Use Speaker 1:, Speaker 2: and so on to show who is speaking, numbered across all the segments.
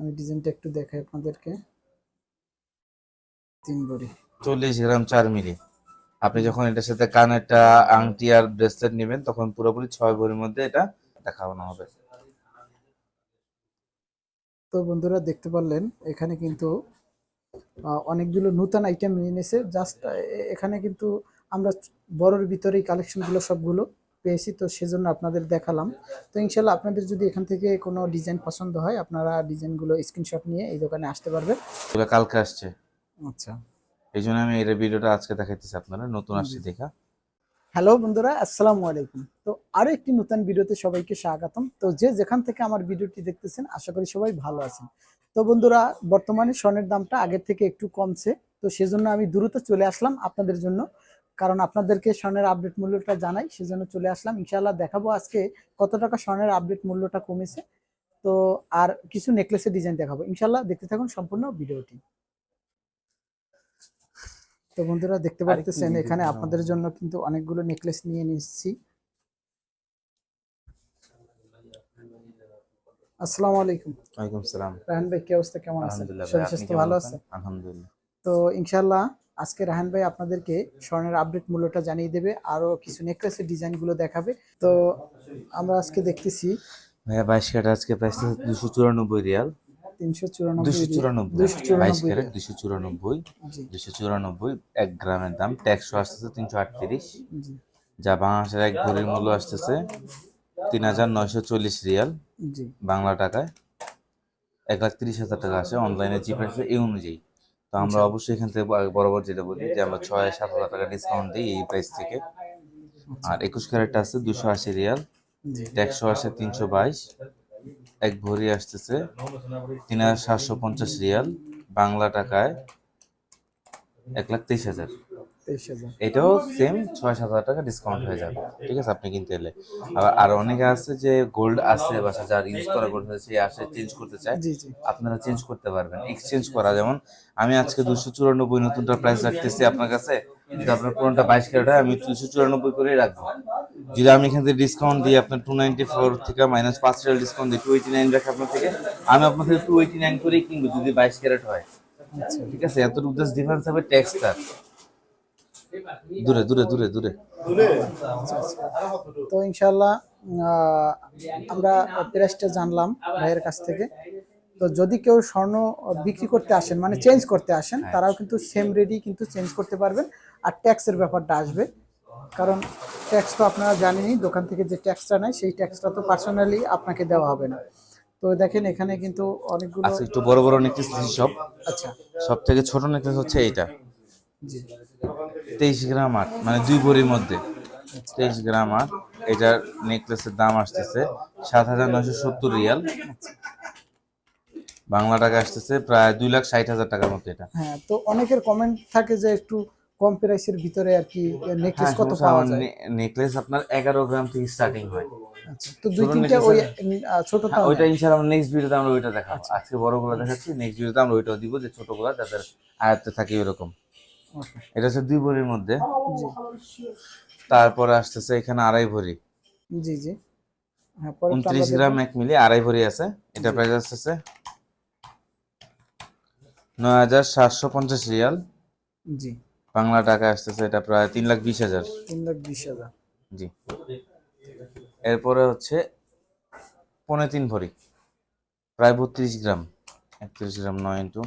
Speaker 1: আমি ডিজাইনটা একটু দেখাই আপনাদেরকে। তিন ভরি
Speaker 2: চল্লিশ গ্রাম চার মিলি। আপনি যখন এটার সাথে কানেরটা আংটি আর ব্রেসলেট নেবেন তখন পুরোপুরি ছয় ভরির মধ্যে এটা দেখানো হবে।
Speaker 1: তো বন্ধুরা দেখতে পারলেন এখানে কিন্তু অনেকগুলো নতুন আইটেম নিয়ে নিয়েছে। জাস্ট এখানে কিন্তু আমরা বড়র ভিতরেই কালেকশনগুলো সবগুলো পেয়েছি তো সেজন্য আপনাদের দেখালাম। তো ইনশাল্লাহ আপনাদের যদি এখান থেকে কোনো ডিজাইন পছন্দ হয় আপনারা ডিজাইনগুলো স্ক্রিনশট নিয়ে এই দোকানে আসতে পারবেন।
Speaker 2: কালকে আসছে।
Speaker 1: আচ্ছা।
Speaker 2: এই জন্য আমি এই ভিডিওটা আজকে দেখাইতেছি আপনারা নতুন আসছে দেখা।
Speaker 1: হ্যালো বন্ধুরা আসসালামু আলাইকুম। তো আরও একটি নতুন ভিডিওতে সবাইকে স্বাগতম। তো যে যেখান থেকে আমার ভিডিওটি দেখতেছেন আশা করি সবাই ভালো আছেন। তো বন্ধুরা বর্তমানে স্বর্ণের দামটা আগের থেকে একটু কমছে তো সেজন্য আমি দ্রুত চলে আসলাম আপনাদের জন্য। কারণ আপনাদেরকে স্বর্ণের আপডেট মূল্যটা জানাই সেজন্য চলে আসলাম। ইনশাআল্লাহ দেখাবো আজকে কত টাকা স্বর্ণের আপডেট মূল্যটা কমেছে। তো আর কিছু নেকলেসের ডিজাইন দেখাবো। ইনশাআল্লাহ দেখতে থাকুন সম্পূর্ণ ভিডিওটি। তো বন্ধুরা দেখতে পারতেছেন এখানে আপনাদের জন্য কিন্তু অনেকগুলো নেকলেস নিয়ে নিচ্ছি। আসসালামু আলাইকুম।
Speaker 2: ওয়ালাইকুম সালাম।
Speaker 1: রাহান ভাই কি অবস্থা? কেমন আছেন?
Speaker 2: আলহামদুলিল্লাহ
Speaker 1: ভালো
Speaker 2: আছেন?
Speaker 1: আছে?
Speaker 2: আলহামদুলিল্লাহ।
Speaker 1: তো ইনশাআল্লাহ আজকে রাহান ভাই আপনাদেরকে স্বর্ণের আপডেট মূল্যটা জানিয়ে দেবে আরও কিছু নেকলেসের ডিজাইনগুলো দেখাবে। তো আমরা আজকে দেখতেছি
Speaker 2: ভাইয়া বাইশ ক্যারেট আজকে প্রাইস দুশো চুরানব্বই রিয়াল।
Speaker 1: তিনশো চুরানব্বই
Speaker 2: দুশো চুরানব্বই। এক গ্রামের দাম। ট্যাক্সও আসতেছে তিনশো আটত্রিশ। যা বাংলাদেশের এক মূল্য আসতেছে তিন হাজার নয়শো চল্লিশ রিয়াল। বাংলা টাকায় এক লাখ তিরিশ হাজার টাকা আসে অনলাইনে প্রাইস এই অনুযায়ী। তো আমরা
Speaker 1: আচ্ছা।
Speaker 2: অবশ্যই এখান থেকে বরাবর যেটা বলি যে আমরা ছয় সাত হাজার টাকা ডিসকাউন্ট দিই এই প্রাইস থেকে। আর একুশ ক্যারেটটা আছে দুশো আশি রিয়াল একশো আসে তিনশো বাইশ। এক ভরি আসতেছে তিন হাজার সাতশো পঞ্চাশ রিয়াল বাংলা টাকায় এক লাখ তেইশ হাজার। এটাও সেম ছয় সাত হাজার টাকা ডিসকাউন্ট হয়ে যাবে। ঠিক আছে? আপনি কিনতে এলে। আবার আর অনেকে আছে যে গোল্ড আছে বাসা যার ইউজ করা গোল্ড সে আসে চেঞ্জ করতে চায়। আপনারা চেঞ্জ করতে পারবেন। এক্সচেঞ্জ করা যেমন আমি আজকে দুশো চুরানব্বই নতুনটা প্রাইস রাখতেছি আপনার কাছে। যদি আপনার পুরোটা বাইশ ক্যারেট হয় আমি দুশো চুরানব্বই করেই রাখব। যদি আমি এখান থেকে ডিসকাউন্ট দিই আপনার টু নাইনটি ফোর থেকে মাইনাস পাঁচ রিয়াল ডিসকাউন্ট দিই টু এইটি নাইন রাখি আপনার থেকে আমি আপনার থেকে টু এইটি নাইন করেই কিনবো যদি বাইশ ক্যারেট হয়।
Speaker 1: আচ্ছা।
Speaker 2: ঠিক আছে? এতটুকু জাস্ট ডিফারেন্স হবে ট্যাক্সটা দূরে দূরে দূরে দূরে।
Speaker 1: তো ইনশাল্লাহ আমরা প্রাইসটা জানলাম ভাইয়ের কাছ থেকে। তো যদি কেউ স্বর্ণ বিক্রি করতে আসেন মানে চেঞ্জ করতে আসেন তারাও কিন্তু সেম রেডি কিন্তু চেঞ্জ করতে পারবেন। আর ট্যাক্সের ব্যাপারটা আসবে। কারণ ট্যাক্স তো আপনারা জানেনই দোকান থেকে যে ট্যাক্সটা নেয় সেই ট্যাক্সটা তো পার্সোনালি আপনাকে দেওয়া হবে না। তো দেখেন এখানে কিন্তু অনেকগুলো
Speaker 2: আচ্ছা একটু বড় বড় নেকলেস সব।
Speaker 1: আচ্ছা।
Speaker 2: সব থেকে ছোট নেকলেস হচ্ছে এইটা। তেইশ গ্রাম আট মানে দুই ভরির মধ্যে। তেইশ গ্রাম আট এটার নেকলেসের দাম আসতেছে সাত হাজার নয়শো সত্তর রিয়াল। বাংলা টাকা আসতেছে প্রায় দুই লাখ ষাট হাজার টাকার মতো এটা।
Speaker 1: হ্যাঁ তো অনেকের কমেন্ট থাকে যে একটু কম প্রাইসের ভিতরে আর কি নেকলেস
Speaker 2: হ্যাঁ,
Speaker 1: কত পাওয়া যায়?
Speaker 2: নেকলেস আপনার এগারো গ্রাম থেকে স্টার্টিং হয়।
Speaker 1: আচ্ছা তো দুই তিনটা ওই ছোটটা
Speaker 2: হ্যাঁ, ওইটা ইনশাআল্লাহ আমরা নেক্সট ভিডিওতে আমরা ওইটা দেখাবো। আজকে বড়গুলো দেখাচ্ছি নেক্সট ভিডিওতে আমরা ওইটাও দিব যে ছোটগুলো যাদের আয়ত্তে থাকে এরকম এটা হচ্ছে দুই ভরির মধ্যে। তারপরে আসতেছে এখানে আড়াই ভরি।
Speaker 1: জি জি। হ্যাঁ
Speaker 2: উনত্রিশ গ্রাম এক মিলি আড়াই ভরি আছে। এটা প্রাইস আসতেছে নয় হাজার সাতশো পঞ্চাশ রিয়াল।
Speaker 1: জি।
Speaker 2: বাংলা টাকা আসতেছে এটা প্রায় তিন লাখ বিশ হাজার।
Speaker 1: তিন লাখ বিশ হাজার।
Speaker 2: জি। এরপরে হচ্ছে পনেরো তিন ভরি। প্রায় বত্রিশ গ্রাম। একত্রিশ গ্রাম নয় ইন্টু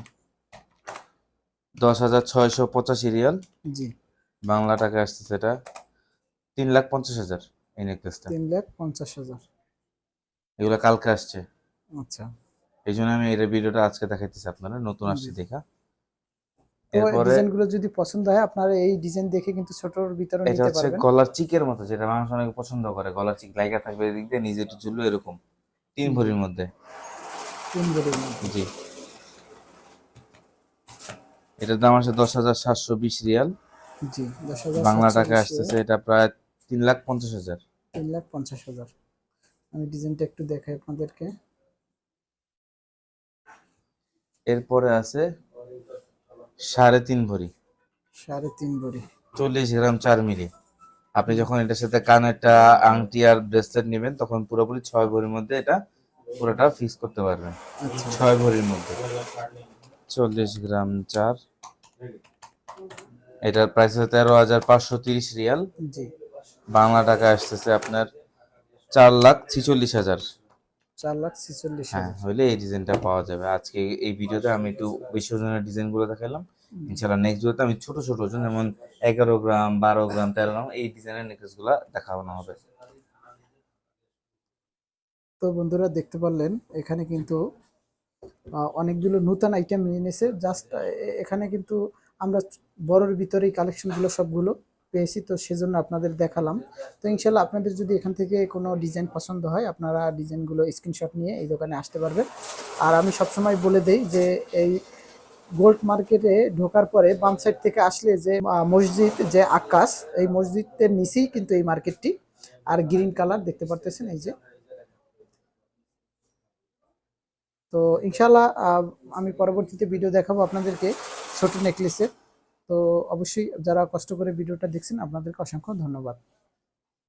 Speaker 2: দশ হাজার ছয়শো পঁচাশি রিয়াল।
Speaker 1: জি।
Speaker 2: বাংলা টাকা আসতেছে এটা তিন লাখ পঞ্চাশ হাজার এই নেকলেসটা
Speaker 1: তিন লাখ পঞ্চাশ হাজার।
Speaker 2: এগুলো কালকে আসছে।
Speaker 1: আচ্ছা।
Speaker 2: এই জন্য আমি এই ভিডিওটা আজকে দেখাইতেছি আপনারা নতুন আসছে দেখা। এরপরে
Speaker 1: যদি পছন্দ হয় আপনারা এই ডিজাইন দেখে কিন্তু ছোটর ভিতরে
Speaker 2: এটা হচ্ছে গলার চিকের মতো যেটা মানুষ অনেক পছন্দ করে। গলার চিক লাইকা থাকবে এদিক দিয়ে নিজে একটু ঝুললো এরকম। তিন ভরির মধ্যে।
Speaker 1: তিন ভরির মধ্যে।
Speaker 2: জি। এটার দাম আছে দশ হাজার সাতশো বিশ রিয়াল।
Speaker 1: জি দশ হাজার
Speaker 2: বাংলা টাকা আসতেছে এটা প্রায় তিন লাখ পঞ্চাশ হাজার।
Speaker 1: তিন লাখ পঞ্চাশ হাজার। আমি ডিজাইনটা একটু দেখাই আপনাদেরকে।
Speaker 2: এরপরে আছে সাড়ে তিন ভরি।
Speaker 1: সাড়ে তিন ভরি।
Speaker 2: চল্লিশ গ্রাম চার মিলি। আপনি যখন এটার সাথে কানেরটা আংটি আর ব্রেসলেট নেবেন তখন পুরোপুরি ছয় ভরির মধ্যে এটা পুরোটা ফিক্স করতে পারবেন।
Speaker 1: আচ্ছা।
Speaker 2: ছয় ভরির মধ্যে। চল্লিশ গ্রাম চার। এটার প্রাইস হচ্ছে তেরো হাজার পাঁচশো তিরিশ রিয়াল।
Speaker 1: জি।
Speaker 2: বাংলা টাকা আসতেছে আপনার চার লাখ ছিচল্লিশ হাজার।
Speaker 1: চার লাখ ছেচল্লিশ
Speaker 2: হ্যাঁ হইলে এই ডিজাইনটা পাওয়া যাবে। আজকে এই ভিডিওতে আমি একটু বেশি ওজনের ডিজাইনগুলো দেখালাম ইনশাল্লাহ নেক্সট ভিডিওতে আমি ছোট ছোট ওজন যেমন এগারো গ্রাম বারো গ্রাম তেরো গ্রাম এই ডিজাইনের নেকলেসগুলা দেখানো হবে।
Speaker 1: তো বন্ধুরা দেখতে পারলেন এখানে কিন্তু অনেকগুলো নতুন আইটেম নিয়েছে জাস্ট এখানে কিন্তু আমরা বড়র ভিতরেই কালেকশনগুলো সবগুলো পেয়েছি, তো সেজন্য আপনাদের দেখালাম। তো ইনশাল্লাহ আপনাদের যদি এখান থেকে কোনো ডিজাইন পছন্দ হয়, আপনারা ডিজাইনগুলো স্ক্রিনশট নিয়ে এই দোকানে আসতে পারবেন। আর আমি সবসময় বলে দেই যে এই গোল্ড মার্কেটে ঢোকার পরে বাম সাইড থেকে আসলে যে মসজিদ যে আকাশ, এই মসজিদের নিচেই কিন্তু এই মার্কেটটি আর গ্রিন কালার দেখতে পারতেছেন, এই যে। তো ইনশাল্লাহ আমি পরবর্তীতে ভিডিও দেখাবো আপনাদেরকে ছোট নেকলেসের তো অবশ্যই যারা কষ্ট করে ভিডিওটা দেখছেন, আপনাদেরকে অসংখ্য ধন্যবাদ।